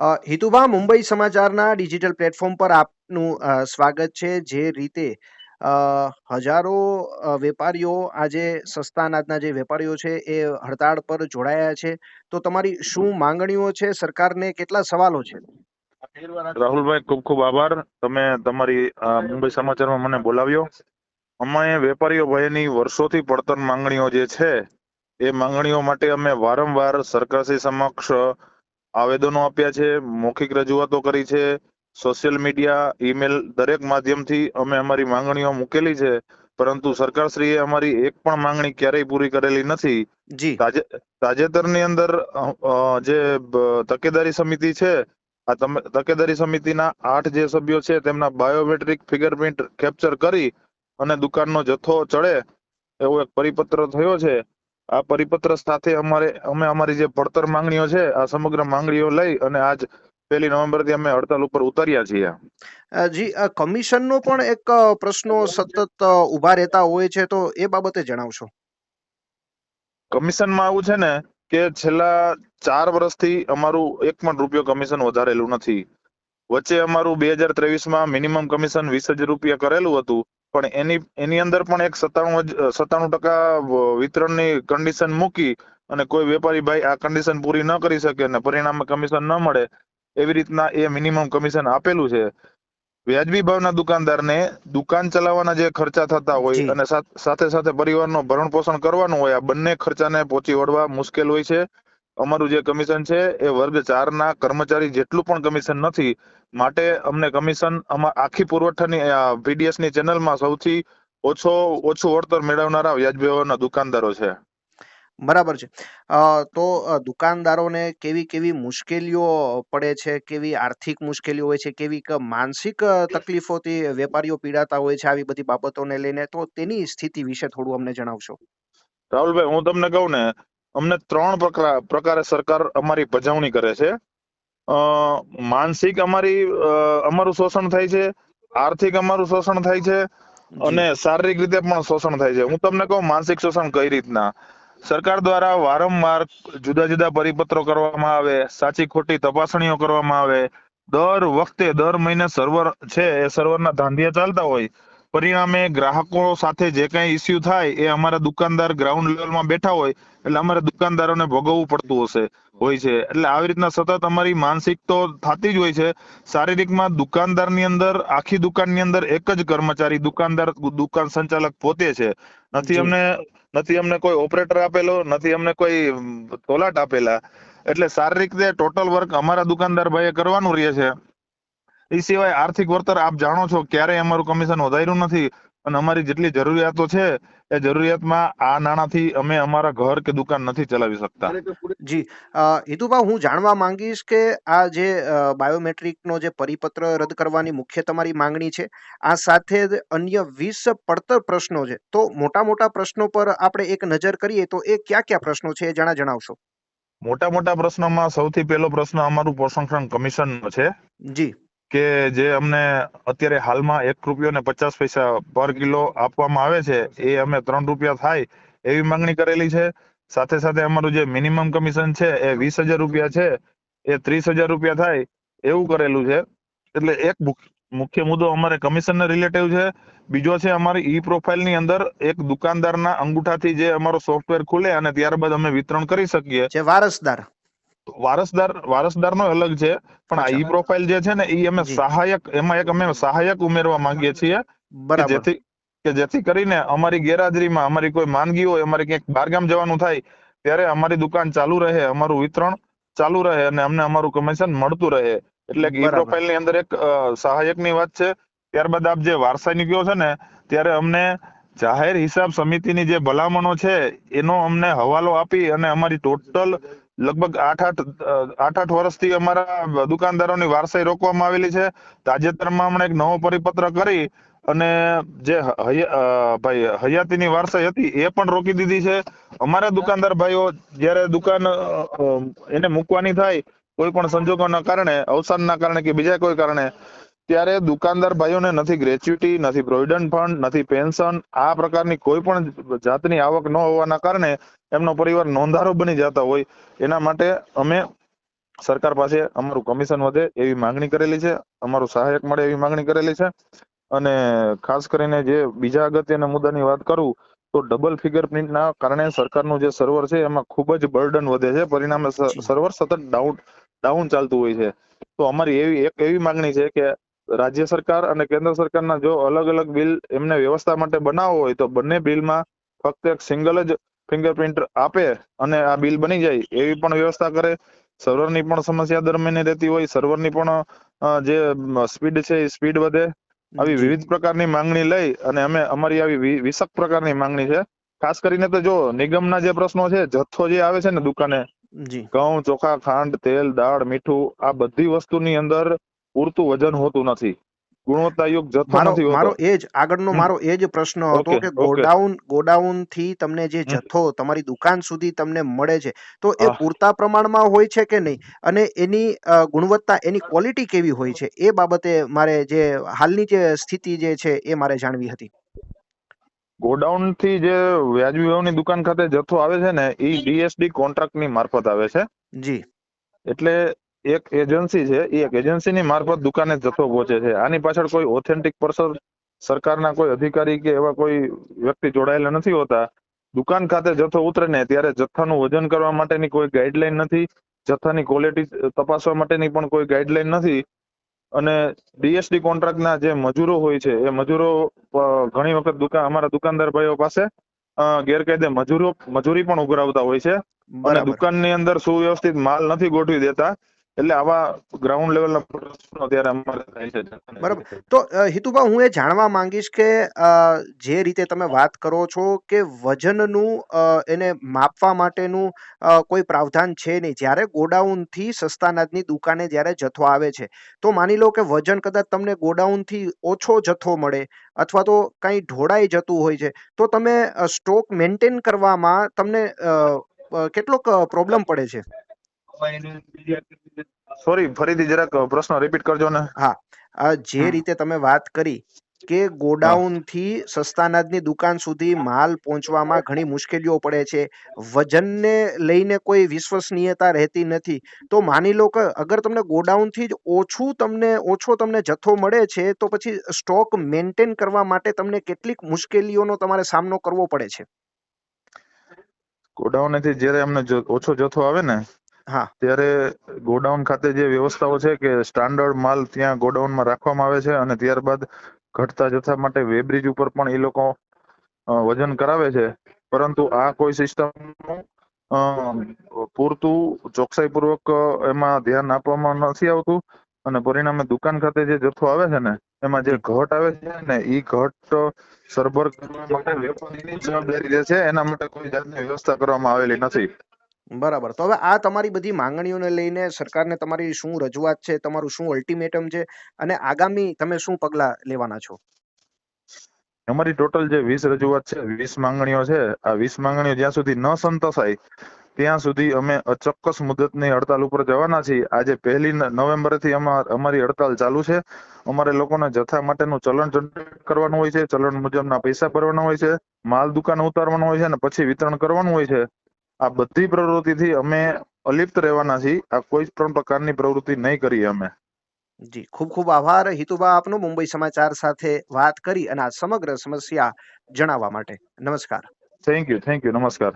હિતુભા, મુંબઈ સમાચારના digital platform પર આપનું સ્વાગત છે. જે રીતે હજારો વેપારીઓ આજે સસ્તા અનાજના જે વેપારીઓ છે એ હડતાળ પર જોડાયા છે. તો તમારી શું માંગણીઓ છે? સરકારને કેટલા સવાલો છે? રાહુલભાઈ, ખૂબ ખૂબ આભાર. તમે તમારી મુંબઈ સમાચારમાં મને બોલાવ્યો. અમે વેપારીઓ ભાઈની વર્ષોથી પડતર માંગણીઓ જે છે, એ માંગણીઓ માટે અમે વારંવાર સરકારશ્રી સમક્ષ આવેદનો આપ્યા છે મૌખિક રજૂઆતો કરી છે સોશિયલ મીડિયા ઈમેલ દરેક માધ્યમથી અમે અમારી માંગણીઓ મૂકેલી છે પરંતુ સરકારશ્રીએ અમારી એક પણ માંગણી ક્યારેય પૂરી કરેલી નથી. જી. તાજેતરની અંદર જે તકેદારી સમિતિ છે આ તકેદારી સમિતિના આઠ જે સભ્યો છે તેમના બાયોમેટ્રિક ફિંગરપ્રિન્ટ કેપ્ચર કરી અને દુકાનનો જથ્થો ચડે એવો એક પરિપત્ર થયો છે. આ પરિપત્ર સાથે અમારે અમે અમારી જે પડતર માંગણીઓ છે આ સમગ્ર માંગણીઓ લઈ અને આજ પહેલી નવેમ્બરથી અમે હડતાલ ઉપર ઉતર્યા છીએ. જી કમિશનનો પણ એક પ્રશ્નો સતત ઊભા રહેતા હોય છે તો એ બાબતે જણાવશો. કમિશનમાં આવું છે ને કે છેલ્લા ચાર વર્ષથી અમારું એક પણ રૂપિયો કમિશન વધારેલું નથી. વચ્ચે અમારું બે હજાર ત્રેવીસમાં મિનિમમ કમિશન વીસ હજાર રૂપિયા કરેલું હતું પણ એની એની અંદર પણ એક સત્તાણું સત્તાણું ટકા વિતરણની કન્ડિશન મૂકી અને કોઈ વેપારી ભાઈ આ કન્ડિશન પૂરી ન કરી શકે અને પરિણામે કમિશન ન મળે એવી રીતના એ મિનિમમ કમિશન આપેલું છે. વ્યાજબી ભાવના દુકાનદારને દુકાન ચલાવવાના જે ખર્ચા થતા હોય અને સાથ- સાથે પરિવારનો ભરણ પોષણ કરવાનું હોય આ બંને ખર્ચાને પહોંચી વળવા મુશ્કેલ હોય છે. અમારું જે કમિશન છે એ વર્ગ ચારના કર્મચારી જેટલું પણ કમિશન નથી માટે અમને કમિશન આખી પુરવઠાની પીડીએસની ચેનલમાં સૌથી ઓછો ઓછું વળતર મેળવનારા વ્યાજબી દુકાનદારો છે. બરાબર છે. તો દુકાનદારોને કેવી કેવી મુશ્કેલીઓ પડે છે કેવી આર્થિક મુશ્કેલીઓ હોય છે કેવી માનસિક તકલીફોથી વેપારીઓ પીડાતા હોય છે આવી બધી બાબતોને લઈને તો તેની સ્થિતિ વિશે થોડું અમને જણાવશો. રાહુલભાઈ હું તમને કહું ને અમને ત્રણ પ્રકાર પ્રકારે સરકાર અમારી ભજવણી કરે છે. અ, માનસિક અમારી અમારું શોષણ થાય છે આર્થિક અમારું શોષણ થાય છે અને શારીરિક રીતે પણ શોષણ થાય છે. હું તમને કહું માનસિક શોષણ કઈ રીતના? સરકાર દ્વારા વારંવાર જુદા જુદા પરિપત્રો કરવામાં આવે સાચી ખોટી તપાસણીઓ કરવામાં આવે. દર વખતે દર મહિને સર્વર છે એ સર્વરના ધાંધિયા ચાલતા હોય. પરિણામે ગ્રાહકો સાથે જે કઈ ઇસ્યુ થાય એ અમારા દુકાનદાર ગ્રાઉન્ડ લેવલમાં બેઠા હોય એટલે અમારે દુકાનદારોને ભોગવવું પડતું હશે હોય છે. એટલે આવી રીતના સતત અમારી માનસિક તો થતી જ હોય છે. શારીરિકમાં દુકાનદારની અંદર આખી દુકાનની અંદર એક જ કર્મચારી દુકાનદાર દુકાન સંચાલક પોતે છે. નથી અમને નથી અમને કોઈ ઓપરેટર આપેલો નથી અમને કોઈ તોલાટ આપેલા. એટલે શારીરિક રીતે ટોટલ વર્ક અમારા દુકાનદાર ભાઈએ કરવાનું રહે છે. એ સિવાય આર્થિક વળતર આપ જાણો છો ક્યારેય અમારું કમિશન વધાર્યું નથી. અને અમારી જેટલી જરૂરિયાતો છે એ જરૂરિયાતમાં આ નાણાંથી અમે અમારા ઘર કે દુકાન નથી ચલાવી શકતા. જી હિતુભા હું જાણવા માંગીશ કે આ જે બાયોમેટ્રિકનો જે પરિપત્ર રદ કરવાની મુખ્ય તમારી માંગણી છે આ સાથે જ અન્ય વીસ પડતર પ્રશ્નો છે. તો મોટા મોટા પ્રશ્નો પર આપણે એક નજર કરીએ તો એ કયા કયા પ્રશ્નો છે એ જણા જણાવશો? મોટા મોટા પ્રશ્નોમાં સૌથી પહેલો પ્રશ્ન અમારું પોષણ કમિશન છે. જી. કે જે અમને અત્યારે હાલમાં એક રૂપિયો ને પચાસ પૈસા પર કિલો આપવામાં આવે છે, એ અમે ત્રણ રૂપિયા થાય એવી માંગણી કરેલી છે. સાથે સાથે અમારું જે મિનિમમ કમિશન છે, એ વીસ હજાર રૂપિયા છે, એ ત્રીસ હજાર રૂપિયા થાય એવું કરેલું છે. એટલે એક મુખ્ય મુદ્દો અમારે કમિશન રિલેટિવ છે. બીજો છે અમારી ઈ પ્રોફાઇલની અંદર એક દુકાનદારના અંગૂઠાથી જે અમારો સોફ્ટવેર ખુલે અને ત્યારબાદ અમે વિતરણ કરી શકીએ. વારસદાર. વારસદાર વારસદારનો અલગ છે પણ આ ઈ પ્રોફાઇલ જે છે ને ઈ અમે સહાયક એમાં એક અમે સહાયક ઉમેરવા માંગીએ છીએ બરાબર. જેથી કે જેથી કરીને અમારી ગેરહાજરીમાં અમારી કોઈ માંદગી હોય અમારે ક્યાંક બહારગામ જવાનું થાય ત્યારે અમારી દુકાન ચાલુ રહે અમારું વિતરણ ચાલુ રહે અને અમને અમારું કમિશન મળતું રહે. એટલે ઈ પ્રોફાઇલની અંદર એક સહાયકની વાત છે. ત્યારબાદ આપ જે વારસાની કયો છે ને ત્યારે અમને જાહેર હિસાબ સમિતિની જે ભલામણો છે એનો અમને હવાલો આપી અને અમારી ટોટલ લગભગ આઠ આઠ આઠ આઠ વર્ષથી અમારા દુકાનદારોની વારસાઈ રોકવામાં આવેલી છે. તાજેતરમાં હમણાં એક નવો પરિપત્ર કરી અને જે ભાઈ હયાતીની વારસાઈ હતી એ પણ રોકી દીધી છે. અમારા દુકાનદાર ભાઈઓ જ્યારે દુકાન એને મૂકવાની થાય કોઈ પણ સંજોગોના કારણે, અવસાનના કારણે કે બીજા કોઈ કારણે ત્યારે દુકાનદાર ભાઈઓને નથી ગ્રેચ્યુટી નથી પ્રોવિડન્ટ ફંડ નથી પેન્શન આ પ્રકારની કોઈ પણ જાતની આવક ન હોવાના કારણે એમનો પરિવાર નોંધારો બની જતા હોય. એના માટે અમે સરકાર પાસે અમારું કમિશન વધે એવી માંગણી કરેલી છે. અમારું સહાયક મળે એવી માંગણી કરેલી છે. અને ખાસ કરીને જે બીજા અગત્યના મુદ્દાની વાત કરું તો ડબલ ફિગર પ્રિન્ટના કારણે સરકારનું જે સર્વર છે એમાં ખૂબ જ બર્ડન વધે છે. પરિણામે. સર્વર સતત ડાઉન ડાઉન ચાલતું હોય છે. તો અમારી એવી એક એવી માંગણી છે કે રાજ્ય સરકાર અને કેન્દ્ર સરકારના જો અલગ અલગ બિલ એમને વ્યવસ્થા માટે બનાવવો હોય તો બંને બિલમાં ફક્ત એક સિંગલ જ ફિંગરપ્રિન્ટ આપે અને આ બિલ બની જાય એવી પણ વ્યવસ્થા કરે. સર્વરની પણ સમસ્યા દરમિયાન રહેતી હોય સર્વરની પણ જે સ્પીડ છે એ સ્પીડ વધે. આવી વિવિધ પ્રકારની માંગણી લઈ અને અમે અમારી આવી વી- વિસક પ્રકારની માંગણી છે. ખાસ કરીને તો જો નિગમના જે પ્રશ્નો છે જથ્થો જે આવે છે ને દુકાને ઘઉં ચોખા ખાંડ તેલ દાળ મીઠું આ બધી વસ્તુની અંદર પૂરતું વજન હોતું નથી. ગુણવત્તાયુક્ત જથ્થો મારો નથી મારો એ જ આગળનો મારો એ જ પ્રશ્ન હતો કે ગોડાઉન ગોડાઉનથી તમને જે જથ્થો તમારી દુકાન સુધી તમને મળે છે તો એ પૂરતા પ્રમાણમાં હોય છે કે નહીં? અને એની ગુણવત્તા એની ક્વોલિટી કેવી હોય છે? એ બાબતે મારે જે હાલની જે સ્થિતિ જે છે એ મારે જાણવી હતી. ગોડાઉનથી જે વ્યાજબી ભાવની દુકાન ખાતે જથ્થો આવે છે ને એ ડીએસડી કોન્ટ્રાક્ટની મારફત આવે છે. જી. એટલે એક એજન્સી છે એ એક એજન્સીની મારફત દુકાને જથ્થો પહોંચે છે. આની પાછળ કોઈ ઓથેન્ટિક પર્સન સરકારના કોઈ અધિકારી કે એવા કોઈ વ્યક્તિ જોડાયેલા નથી હોતા. દુકાન ખાતે જથ્થો ઉતરે ને ત્યારે જથ્થાનું વજન કરવા માટેની કોઈ ગાઈડલાઈન નથી જથ્થાની ક્વોલિટી તપાસવા માટેની પણ કોઈ ગાઈડલાઈન નથી. અને ડીએસડી કોન્ટ્રાક્ટના જે મજૂરો હોય છે એ મજૂરો ઘણી વખત દુકાન અમારા દુકાનદાર ભાઈઓ પાસે ગેરકાયદે મજૂરો મજૂરી પણ ઉઘરાવતા હોય છે. અને દુકાનની અંદર સુવ્યવસ્થિત માલ નથી ગોઠવી દેતા. એટલે આવા ગ્રાઉન્ડ લેવલના પ્રશ્નો અત્યારે અમારે થાય છે. બરાબર. તો હિતુભા હું એ જાણવા માંગીશ કે જે રીતે તમે વાત કરો છો કે વજનનું એને માપવા માટેનું કોઈ પ્રાવધાન છે નહીં. જ્યારે ગોડાઉનથી સસ્તા અનાજની દુકાને જ્યારે જથ્થો આવે છે, તો માની લો કે વજન કદાચ તમને ગોડાઉનથી ઓછો જથ્થો મળે અથવા તો કંઈ ઢોળાઈ જતું હોય છે, તો તમે સ્ટોક મેન્ટેન કરવામાં તમને કેટલોક પ્રોબ્લેમ પડે છે? સોરી ફરીથી જરાક પ્રશ્ન રિપીટ કરજો ને. હા જે રીતે તમે વાત કરી કે ગોડાઉનથી સસ્તા અનાજની દુકાન સુધી માલ પહોંચવામાં ઘણી મુશ્કેલીઓ પડે છે વજનને લઈને કોઈ વિશ્વસનીયતા રહેતી નથી તો માની લો કે અગર તમને ગોડાઉનથી જ ઓછું તમને ઓછો તમને જથ્થો મળે છે તો પછી સ્ટોક મેન્ટેન કરવા માટે તમને કેટલીક મુશ્કેલીઓનો તમારે સામનો કરવો પડે છે. ગોડાઉનેથી જ્યારે અમને ઓછો જથ્થો આવે ને હા. ત્યારે ગોડાઉન ખાતે જે વ્યવસ્થાઓ છે કે સ્ટાન્ડર્ડ માલ ત્યાં ગોડાઉનમાં રાખવામાં આવે છે અને ત્યારબાદ ઘટતા જથ્થા માટે વેબ્રિજ ઉપર પણ એ લોકો વજન કરાવે છે. પરંતુ આ કોઈ સિસ્ટમ પૂરતું ચોકસાઈપૂર્વક એમાં ધ્યાન આપવામાં નથી આવતું. અને પરિણામે દુકાન ખાતે જે જથ્થો આવે છે ને, એમાં જે ઘટ આવે છે ને એ ઘટ સરભર કરવા માટે વેપારીની જવાબદારી જે છે એના માટે કોઈ જાતની વ્યવસ્થા કરવામાં આવેલી નથી. બરાબર. તો હવે આ તમારી બધી માંગણીઓને લઈને સરકારને તમારી શું રજૂઆત છે, તમારું શું અલ્ટિમેટમ છે અને આગામી તમે શું પગલા લેવાના છો? અમારી ટોટલ જે વીસ રજૂઆત છે, વીસ માંગણીઓ છે, આ વીસ માંગણીઓ જ્યાં સુધી ન સંતોષાય, ત્યાં સુધી અમે અચોક્કસ મુદતની હડતાલ ઉપર જવાના છીએ. આજે પહેલી નવેમ્બરથી અમારી હડતાલ ચાલુ છે. અમારે લોકોને જથ્થા માટેનું ચલણ જનરેટ કરવાનું હોય છે, ચલણ મુજબના પૈસા ભરવાના હોય છે, માલ દુકાન ઉતારવાનો હોય છે અને પછી વિતરણ કરવાનું હોય છે. આ બધી પ્રવૃત્તિથી અમે અલિપ્ત રહેવાના છીએ. આ કોઈ પણ પ્રકારની પ્રવૃત્તિ નહીં કરીએ અમે. જી ખૂબ ખૂબ આભાર. હિતુબા આપનો મુંબઈ સમાચાર સાથે વાત કરી અને આ સમગ્ર સમસ્યા જણાવવા માટે. નમસ્કાર. થેન્ક યુ થેન્ક યુ નમસ્કાર.